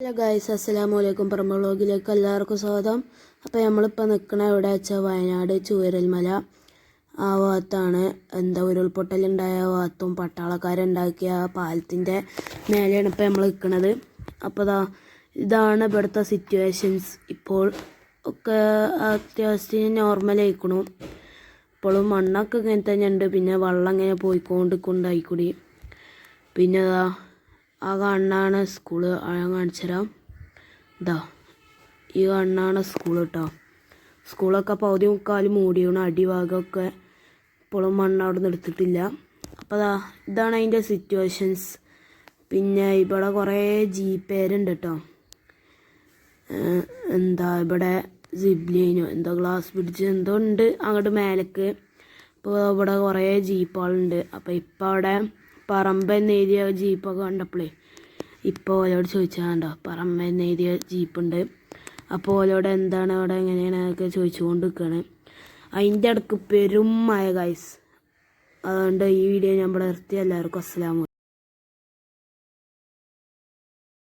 Hello guys അസ്സലാമു അലൈക്കും വ്ളോഗിലേക്ക് എല്ലാവർക്കും സ്വാഗതം. അപ്പോൾ നമ്മളിപ്പോൾ നിൽക്കണ എവിടെ വെച്ചാൽ വയനാട് ചൂരൽമല ആ ഭാഗത്താണ് എന്താ ഉരുൾപൊട്ടലുണ്ടായ ഭാഗത്തും പട്ടാളക്കാരുണ്ടാക്കിയ ആ പാലത്തിന്റെ മേലെയാണ് ഇപ്പോൾ നമ്മൾ നിൽക്കുന്നത് അപ്പോൾ ഇതാ ഇതാണ് ഇവിടുത്തെ സിറ്റുവേഷൻസ് ഇപ്പോൾ ഒക്കെ അത്യാവശ്യത്തിന് നോർമൽ ആയിക്കണു. ഇപ്പോഴും മണ്ണൊക്കെ ഇങ്ങനെ തന്നെ ഉണ്ട് പിന്നെ വെള്ളം ഇങ്ങനെ പോയിക്കൊണ്ടിരിക്കുന്നുണ്ടായിക്കൂടി പിന്നെ ദാ ആ കണ്ണാണ് സ്കൂൾ ഞാൻ കാണിച്ചു തരാം. ഇതാ ഈ കണ്ണാണ് സ്കൂൾ കേട്ടോ സ്കൂളൊക്കെ പകുതി മുക്കാലും മൂടിയാണ് അടിഭാഗമൊക്കെ ഇപ്പോഴും മണ്ണ് അവിടെ നിന്ന് എടുത്തിട്ടില്ല. അപ്പോൾ അതാ ഇതാണ് അതിന്റെ സിറ്റുവേഷൻസ് പിന്നെ ഇവിടെ കുറേ ജീപ്പേരുണ്ട് കേട്ടോ എന്താ ഇവിടെ സിബ്ലൈനോ എന്തോ ഗ്ലാസ് പിടിച്ച് എന്തോ ഉണ്ട് അങ്ങോട്ട് മേലേക്ക്. ഇപ്പോൾ ഇവിടെ കുറേ ജീപ്പുകളുണ്ട്. അപ്പോൾ ഇപ്പോൾ അവിടെ പറമ്പൻ ഏരിയ ജീപ്പൊക്കെ കണ്ടപ്പോഴേ ഇപ്പോൾ ഓലോട് ചോദിച്ചാൽ കണ്ടോ പറമ്പൻ ഏരിയ ജീപ്പുണ്ട് അപ്പോൾ ഓലോട് എന്താണ് അവിടെ എങ്ങനെയാണ് ഒക്കെ ചോദിച്ചുകൊണ്ട് നിൽക്കുകയാണ് അതിന്റെ ഇടയ്ക്ക് പെരും മഴ ഗൈസ് അതുകൊണ്ട് ഈ വീഡിയോ ഞാൻ ഇവിടെ നിർത്തി. എല്ലാവർക്കും അസ്സലാമു